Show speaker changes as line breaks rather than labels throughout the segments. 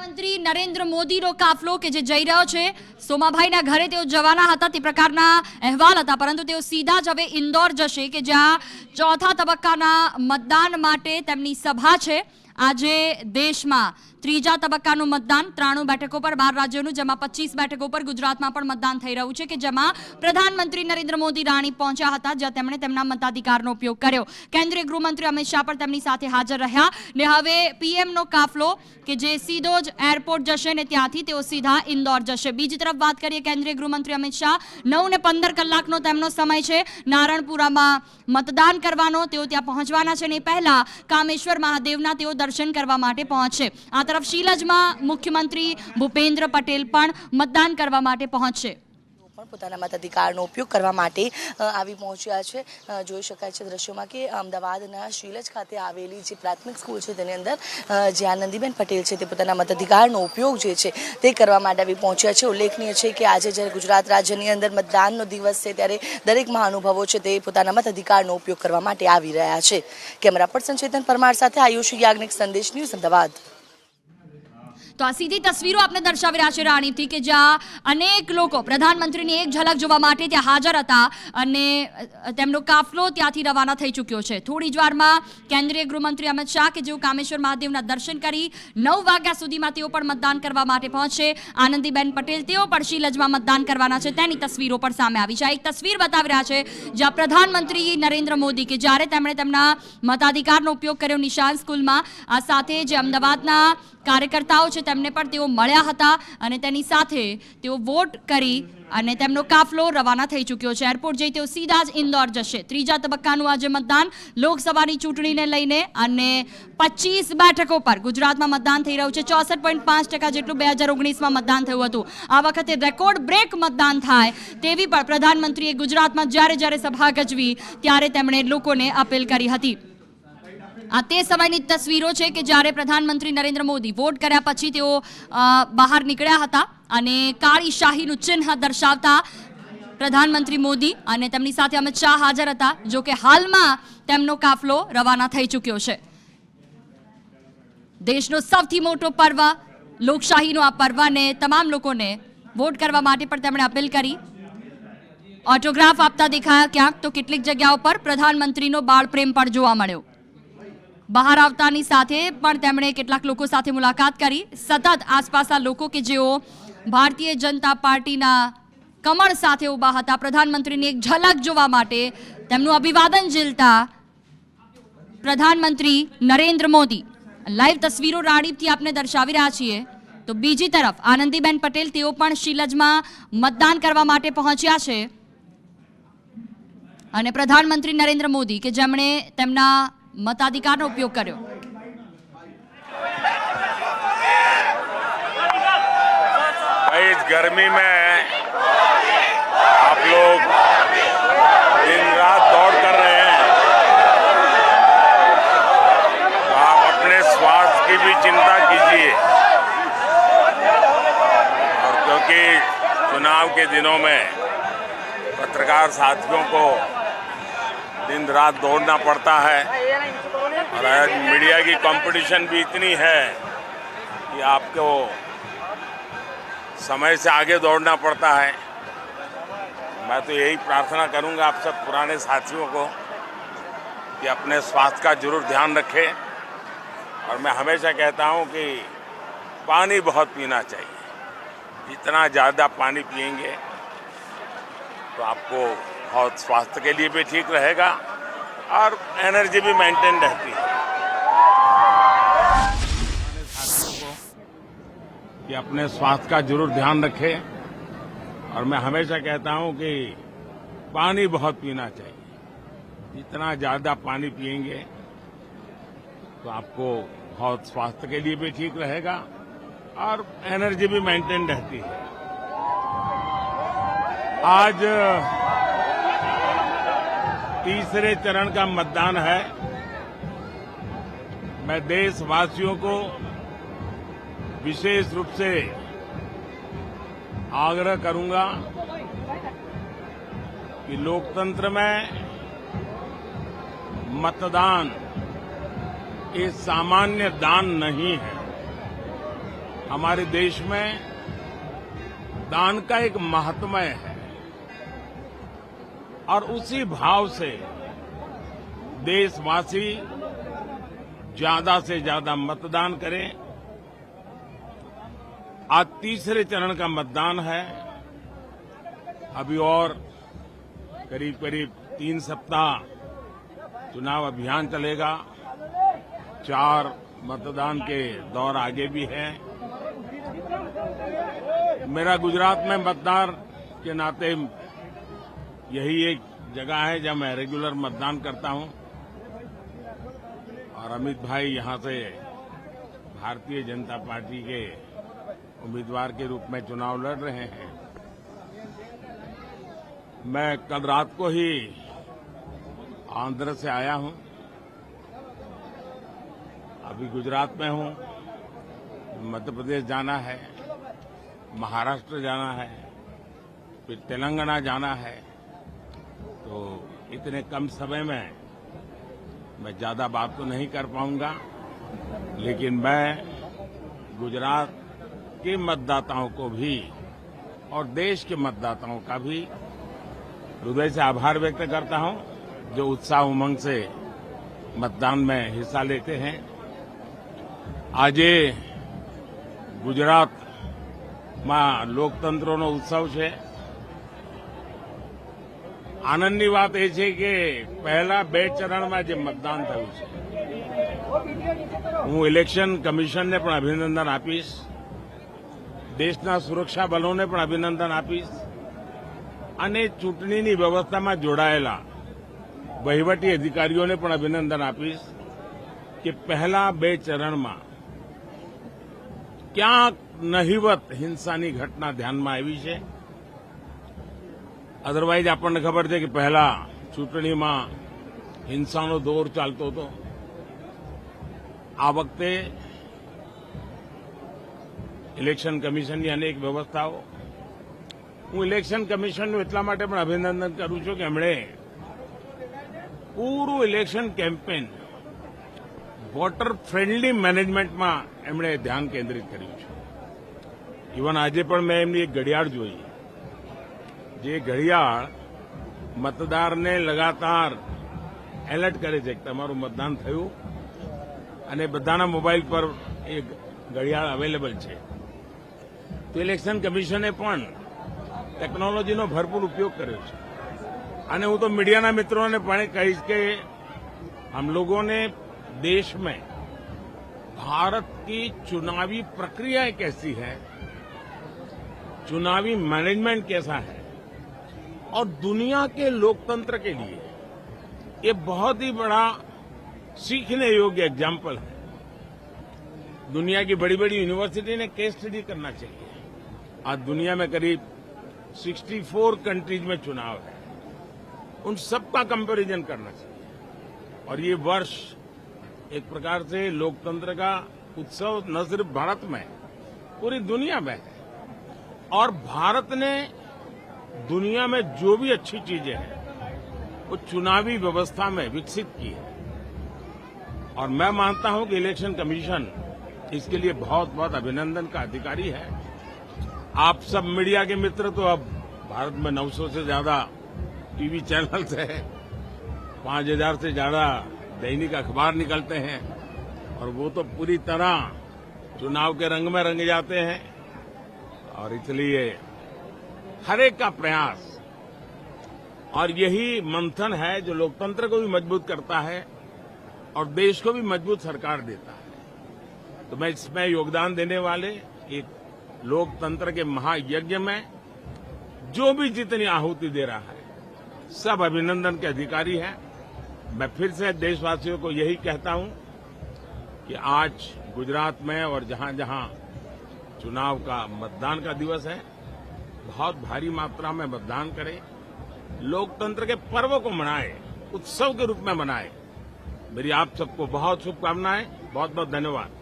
પ્રધાનમંત્રી નરેન્દ્ર મોદીનો કાફલો કે જે જઈ રહ્યો છે, સોમાભાઈના ઘરે તેઓ જવાના હતા તે પ્રકારના અહેવાલ હતા, પરંતુ તેઓ સીધા જ હવે ઇન્દોર જશે કે જ્યાં ચોથા તબક્કાના મતદાન માટે તેમની સભા છે. આજે દેશમાં ત્રીજા તબક્કાનું મતદાન ત્રાણું બેઠકો પર, બાર રાજ્યોનું, જેમાં પચીસ બેઠકો પર ગુજરાતમાં પણ મતદાન થઈ રહ્યું છે કે જેમાં પ્રધાનમંત્રી નરેન્દ્ર મોદી રાણી પહોંચ્યા હતા, જ્યાં તેમણે તેમના મતાધિકારનો ઉપયોગ કર્યો. કેન્દ્રીય ગૃહમંત્રી અમિત શાહ પણ તેમની સાથે હાજર રહ્યા. ને હવે પીએમનો કાફલો કે જે સીધો જ એરપોર્ટ જશે ને ત્યાંથી તેઓ સીધા ઇન્દોર જશે. બીજી તરફ વાત કરીએ કેન્દ્રીય ગૃહમંત્રી અમિત શાહ. નવ ને પંદર કલાકનો તેમનો સમય છે. નારણપુરામાં મતદાન કરવાનો, તેઓ ત્યાં પહોંચવાના છે ને પહેલા કામેશ્વર મહાદેવના તેઓ દર્શન કરવા માટે પહોંચશે. આ તરફ શીલજમાં મુખ્યમંત્રી ભૂપેન્દ્ર પટેલ પણ મતદાન કરવા માટે પહોંચશે.
પણ પોતાના મતાધિકારનો ઉપયોગ કરવા માટે આવી પહોંચ્યા છે. જોઈ શકાય છે દ્રશ્યોમાં કે અમદાવાદના શીલજ ખાતે આવેલી જે પ્રાથમિક સ્કૂલ છે તેની અંદર જે આનંદીબેન પટેલ છે તે પોતાના મતાધિકારનો ઉપયોગ જે છે તે કરવા માટે આવી પહોંચ્યા છે. ઉલ્લેખનીય છે કે આજે જ્યારે ગુજરાત રાજ્યની અંદર મતદાનનો દિવસ છે ત્યારે દરેક મહાનુભાવો છે તે પોતાના મતાધિકારનો ઉપયોગ કરવા માટે આવી રહ્યા છે. કેમેરા પર્સન ચેતન પરમાર સાથે આયુષ યાજ્ઞિક સંદેશ ન્યૂઝ અમદાવાદ.
તો આ સીધી તસવીરો આપને દર્શાવી રહ્યા છે રાણીપથી કે જ્યાં અનેક લોકો, પ્રધાનમંત્રીની એક ઝલક જોવા માટે ત્યાં હાજર હતા અને તેમનો કાફલો ત્યાંથી રવાના થઈ ચૂક્યો છે. થોડી જ વારમાં કેન્દ્રીય ગૃહમંત્રી અમિત શાહ કે જેઓ કામેશ્વર મહાદેવના દર્શન કરી નવ વાગ્યા સુધીમાં તેઓ પણ મતદાન કરવા માટે પહોંચશે આનંદીબેન પટેલ તેઓ પણ શીલજમાં મતદાન કરવાના છે. તેની તસવીરો પણ સામે આવી છે. આ એક તસવીર બતાવી રહ્યા છે જ્યાં પ્રધાનમંત્રી નરેન્દ્ર મોદી કે જ્યારે તેમણે તેમના મતાધિકારનો ઉપયોગ કર્યો નિશાન સ્કૂલમાં, આ સાથે જે અમદાવાદના કાર્યકર્તાઓ છે તેમને પણ તેઓ મળ્યા હતા અને તેની સાથે તેઓ વોટ કરી અને તેમનો કાફલો રવાના થઈ ચૂક્યો છે. એરપોર્ટ જઈ તેઓ સીધા જ ઇન્દોર જશે. ત્રીજા તબક્કાનું આજે મતદાન લોકસભાની ચૂંટણીને લઈને અને પચીસ બેઠકો પર ગુજરાતમાં મતદાન થઈ રહ્યું છે. ચોસઠ પોઈન્ટ પાંચ ટકા જેટલું બે હજાર ઓગણીસમાં મતદાન થયું હતું. આ વખતે રેકોર્ડ બ્રેક મતદાન થાય તેવી પણ પ્રધાનમંત્રીએ ગુજરાતમાં જ્યારે જ્યારે સભા ગજવી ત્યારે તેમણે લોકોને અપીલ કરી હતી. આ તે સમયની તસવીરો છે કે જ્યારે પ્રધાનમંત્રી નરેન્દ્ર મોદી વોટ કર્યા પછી તેઓ બહાર નીકળ્યા હતા અને કાળી શાહીનું ચિહ્ન દર્શાવતા પ્રધાનમંત્રી મોદી અને તેમની સાથે અમિત શાહ હાજર હતા, જો કે હાલમાં તેમનો કાફલો રવાના થઈ ચૂક્યો છે. દેશનો સૌથી મોટો પર્વ, લોકશાહીનો આ પર્વને તમામ લોકોને વોટ કરવા માટે પણ તેમણે અપીલ કરી. ઓટોગ્રાફ આપતા દેખાયા ક્યાંક તો કેટલીક જગ્યાઓ પર પ્રધાનમંત્રીનો બાળ પ્રેમ પણ જોવા મળ્યો. બહાર આવતાની સાથે પણ તેમણે કેટલાક લોકો સાથે મુલાકાત કરી. સતત આસપાસના લોકો કે જેઓ ભારતીય જનતા પાર્ટીના કમળ સાથે ઊભા હતા. પ્રધાનમંત્રીની એક ઝલક જોવા માટે તેમનું અભિવાદન ઝીલતા પ્રધાનમંત્રી નરેન્દ્ર મોદી. લાઈવ તસવીરો રાણીપથી આપને દર્શાવી રહ્યા છીએ. તો બીજી તરફ આનંદીબેન પટેલ, તેઓ પણ શીલજમાં મતદાન કરવા માટે પહોંચ્યા છે. અને પ્રધાનમંત્રી નરેન્દ્ર મોદી, કે જેમણે તેમના મતાધિકારનો ઉપયોગ કર્યો
भाई इस गर्मी में आप लोग दिन रात दौड़ कर रहे हैं तो आप अपने स्वास्थ्य की भी चिंता कीजिए और क्योंकि चुनाव के दिनों में पत्रकार साथियों को दिन रात दौड़ना पड़ता है। और आज मीडिया की कंपटीशन भी इतनी है कि आपको समय से आगे दौड़ना पड़ता है। मैं तो यही प्रार्थना करूँगा आप सब पुराने साथियों को कि अपने स्वास्थ्य का ज़रूर ध्यान रखें। और मैं हमेशा कहता हूँ कि पानी बहुत पीना चाहिए। जितना ज़्यादा पानी पिएँगे तो आपको बहुत स्वास्थ्य के लिए भी ठीक रहेगा और एनर्जी भी मेंटेन रहती है। कि अपने स्वास्थ्य का ज़रूर ध्यान रखें और मैं हमेशा कहता हूँ कि पानी बहुत पीना चाहिए। जितना ज़्यादा पानी पिएँगे तो आपको बहुत स्वास्थ्य के लिए भी ठीक रहेगा और एनर्जी भी मेंटेन रहती है। आज तीसरे चरण का मतदान है। मैं देशवासियों को विशेष रूप से आग्रह करूँगा कि लोकतंत्र में मतदान ये सामान्य दान नहीं है। हमारे देश में दान का एक महात्म्य है। और उसी भाव से देशवासी ज़्यादा से ज़्यादा मतदान करें। आज तीसरे चरण का मतदान है। अभी और करीब करीब तीन सप्ताह चुनाव अभियान चलेगा। चार मतदान के दौर आगे भी है। मेरा गुजरात में मतदान के नाते यही एक जगह है जहाँ मैं रेगुलर मतदान करता हूँ। और अमित भाई यहाँ से भारतीय जनता पार्टी के उम्मीदवार के रूप में चुनाव लड़ रहे हैं। मैं कल रात को ही आंध्र से आया हूँ। अभी गुजरात में हूँ। मध्य प्रदेश जाना है, महाराष्ट्र जाना है, फिर तेलंगाना जाना है। तो इतने कम समय में मैं ज्यादा बात तो नहीं कर पाऊंगा लेकिन मैं गुजरात के मतदाताओं को भी और देश के मतदाताओं का भी हृदय से आभार व्यक्त करता हूं जो उत्साह उमंग से मतदान में हिस्सा लेते हैं આજે ગુજરાતમાં લોકતંત્રનો ઉત્સવ છે આનંદની વાત એ છે કે પહેલા બે ચરણમાં જે મતદાન થયું છે. હું ઇલેક્શન કમિશનને પણ અભિનંદન આપીશ. દેશના સુરક્ષા બલોને પણ અભિનંદન આપીશ. અને ચૂંટણીની વ્યવસ્થામાં જોડાયેલા વહીવટી અધિકારીઓને પણ અભિનંદન આપીશ કે પહેલા બે ચરણમાં ક્યાંક નહિવત હિંસાની ઘટના ધ્યાનમાં આવી છે. અધરવાઇઝ આપણને ખબર છે કે પહેલા ચૂંટણીમાં હિંસાનો દોર ચાલતો હતો. આ વખતે ઇલેક્શન કમિશનની અનેક વ્યવસ્થાઓ. હું ઇલેક્શન કમિશનનું એટલા માટે પણ અભિનંદન કરું છું કે એમણે પૂરું ઇલેક્શન કેમ્પેન વોટર ફ્રેન્ડલી મેનેજમેન્ટમાં એમણે ધ્યાન કેન્દ્રિત કર્યું છે. ઇવન આજે પણ મેં એમની એક ઘડિયાળ જોઈ. જે ઘડિયાળ મતદારને લગાતાર એલર્ટ કરે છે કે તમારું મતદાન થયું અને બધાના મોબાઈલ પર એ ઘડિયાળ અવેલેબલ છે તો ઇલેક્શન કમિશને પણ ટેકનોલોજીનો ભરપૂર ઉપયોગ કર્યો છે અને હું તો मीडिया मित्रों ने પણ કહીશ કે हम लोगों ने देश में भारत की चुनावी प्रक्रिया कैसी है चुनावी मैनेजमेंट कैसा है और दुनिया के लोकतंत्र के लिए ये बहुत ही बड़ा सीखने योग्य एग्ज़ाम्पल है। दुनिया की बड़ी बड़ी यूनिवर्सिटी ने केस स्टडी करना चाहिए। आज दुनिया में करीब 64 कंट्रीज़ में चुनाव है। उन सबका कंपैरिजन करना चाहिए। और ये वर्ष एक प्रकार से लोकतंत्र का उत्सव न सिर्फ़ भारत में, पूरी दुनिया में है। और भारत ने दुनिया में जो भी अच्छी चीज़ें हैं, वो चुनावी व्यवस्था में विकसित की है। और मैं मानता हूँ कि इलेक्शन कमीशन इसके लिए बहुत बहुत अभिनंदन का अधिकारी है। आप सब मीडिया के मित्र तो अब भारत में 900 से ज़्यादा टीवी चैनल्स हैं, पाँच हज़ार से ज़्यादा दैनिक अखबार निकलते हैं, और वो तो पूरी तरह चुनाव के रंग में रंग जाते हैं। और इसलिए हर एक का प्रयास। और यही मंथन है जो लोकतंत्र को भी मज़बूत करता है और देश को भी मज़बूत सरकार देता है। तो मैं इसमें योगदान देने वाले एक लोकतंत्र के महायज्ञ में जो भी जितनी आहुति दे रहा है, सब अभिनंदन के अधिकारी हैं। मैं फिर से देशवासियों को यही कहता हूँ कि आज गुजरात में और जहाँ जहाँ चुनाव का मतदान का दिवस है बहुत भारी मात्रा में मतदान करें, लोकतंत्र के पर्व को मनाएँ, उत्सव के रूप में मनाएँ। मेरी आप सबको बहुत शुभकामनाएँ बहुत बहुत धन्यवाद।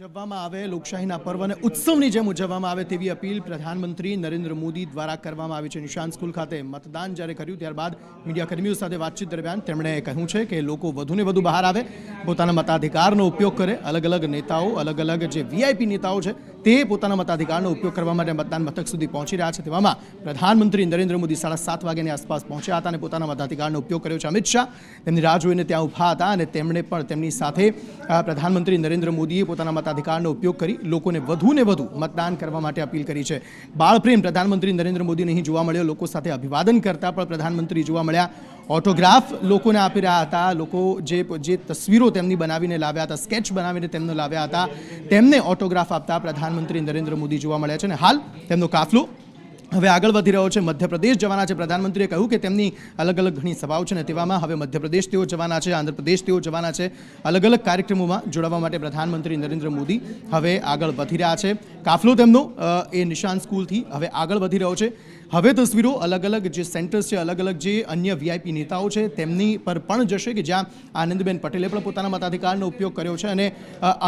ઉજવવામાં આવે, લોકશાહીના પર્વને ઉત્સવની જેમ ઉજવવામાં આવે તેવી અપીલ પ્રધાનમંત્રી નરેન્દ્ર મોદી દ્વારા કરવામાં આવી છે. નિશાન સ્કૂલ ખાતે મતદાન જ્યારે કર્યું, ત્યારબાદ મીડિયા કર્મીઓ સાથે વાતચીત દરમિયાન તેમણે કહ્યું છે કે લોકો વધુને વધુ બહાર આવે, પોતાના મતાધિકારનો ઉપયોગ કરે. અલગ અલગ નેતાઓ અલગ અલગ જે વીઆઈપી નેતાઓ છે તે પોતાના મતાધિકારનો ઉપયોગ કરવા માટે મતદાન મથક સુધી પહોંચી રહ્યા છે તેવામાં પ્રધાનમંત્રી નરેન્દ્ર મોદી સાડા સાત વાગ્યાની આસપાસ પહોંચ્યા હતા અને પોતાના મતાધિકારનો ઉપયોગ કર્યો છે. અમિત શાહ તેમની રાહ જોઈને ત્યાં ઊભા હતા અને તેમણે પણ તેમની સાથે પ્રધાનમંત્રી નરેન્દ્ર મોદીએ પોતાના મતાધિકારનો ઉપયોગ કરી લોકોને વધુને વધુ મતદાન કરવા માટે અપીલ કરી છે. બાળપ્રેમ પ્રધાનમંત્રી નરેન્દ્ર મોદીને અહીં જોવા મળ્યો. લોકો સાથે અભિવાદન કરતા પણ પ્રધાનમંત્રી જોવા મળ્યા. ઓટોગ્રાફ લોકોને આપી રહ્યા હતા. લોકો જે જે તસવીરો તેમની બનાવીને લાવ્યા હતા, સ્કેચ બનાવીને તેમને લાવ્યા હતા. તેમને ઓટોગ્રાફ આપતા પ્રધાનમંત્રી નરેન્દ્ર મોદી જોવા મળ્યા છે અને હાલ તેમનો કાફલો હવે આગળ વધી રહ્યો છે. મધ્યપ્રદેશ જવાના છે. પ્રધાનમંત્રીએ કહ્યું કે તેમની અલગ અલગ ઘણી સભાઓ છે ને તેવામાં હવે મધ્યપ્રદેશ તેઓ જવાના છે, આંધ્રપ્રદેશ તેઓ જવાના છે. અલગ અલગ કાર્યક્રમોમાં જોડાવા માટે પ્રધાનમંત્રી નરેન્દ્ર મોદી હવે આગળ વધી રહ્યા છે. કાફલો તેમનો એ નિશાન સ્કૂલથી હવે આગળ વધી રહ્યો છે. હવે તસવીરો અલગ અલગ જે સેન્ટર્સ છે, અલગ અલગ જે અન્ય વીઆઈપી નેતાઓ છે, તેમની પર પણ જશે કે જ્યાં આનંદબેન પટેલે પણ પોતાના મતાધિકારનો ઉપયોગ કર્યો છે અને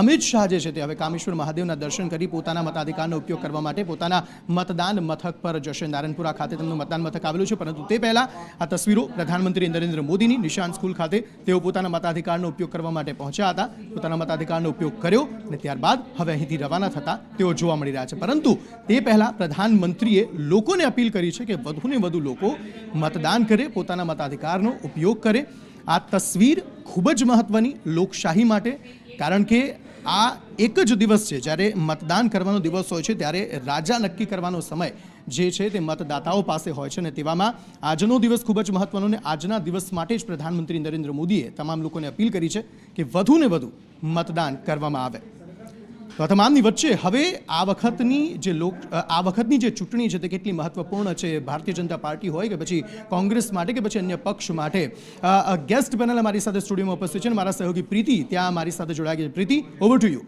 અમિત શાહ જે છે તે હવે કામેશ્વર મહાદેવના દર્શન કરી પોતાના મતાધિકારનો ઉપયોગ કરવા માટે પોતાના મતદાન મથક પર જશે. નારાયણપુરા ખાતે તેમનું મતદાન મથક આવેલું છે, પરંતુ તે પહેલાં આ તસવીરો પ્રધાનમંત્રી નરેન્દ્ર મોદીની નિશાન સ્કૂલ ખાતે તેઓ પોતાના મતાધિકારનો ઉપયોગ કરવા માટે પહોંચ્યા હતા. પોતાના મતાધિકારનો ઉપયોગ કર્યો અને ત્યારબાદ હવે અહીંથી રવાના થતા તેઓ જોવા મળી રહ્યા છે. પરંતુ તે પહેલાં પ્રધાનમંત્રીએ લોકોને અપીલ કરી છે કે વધુને વધુ લોકો મતદાન કરે, પોતાના મતાધિકારનો ઉપયોગ કરે. આ તસવીર ખૂબ જ મહત્ત્વની લોકશાહી માટે, કારણ કે આ એક જ દિવસ છે જ્યારે મતદાન કરવાનો દિવસ હોય છે, ત્યારે રાજા નક્કી કરવાનો સમય જે છે તે મતદાતાઓ પાસે હોય છે અને તેવામાં આજનો દિવસ ખૂબ જ મહત્વનો અને આજના દિવસ માટે જ પ્રધાનમંત્રી નરેન્દ્ર મોદીએ તમામ લોકોને અપીલ કરી છે કે વધુને વધુ મતદાન કરવામાં આવે. તો આ તમામની વચ્ચે હવે આ વખતની જે લોક આ વખતની જે ચૂંટણી છે તે કેટલી મહત્વપૂર્ણ છે ભારતીય જનતા પાર્ટી હોય કે પછી કોંગ્રેસ માટે કે પછી અન્ય પક્ષ માટે. ગેસ્ટ પેનલ અમારી સાથે સ્ટુડિયોમાં ઉપસ્થિત છે મારા સહયોગી પ્રીતિ ત્યાં મારી સાથે ગઈ છે. પ્રીતિ ઓવર ટુ યુ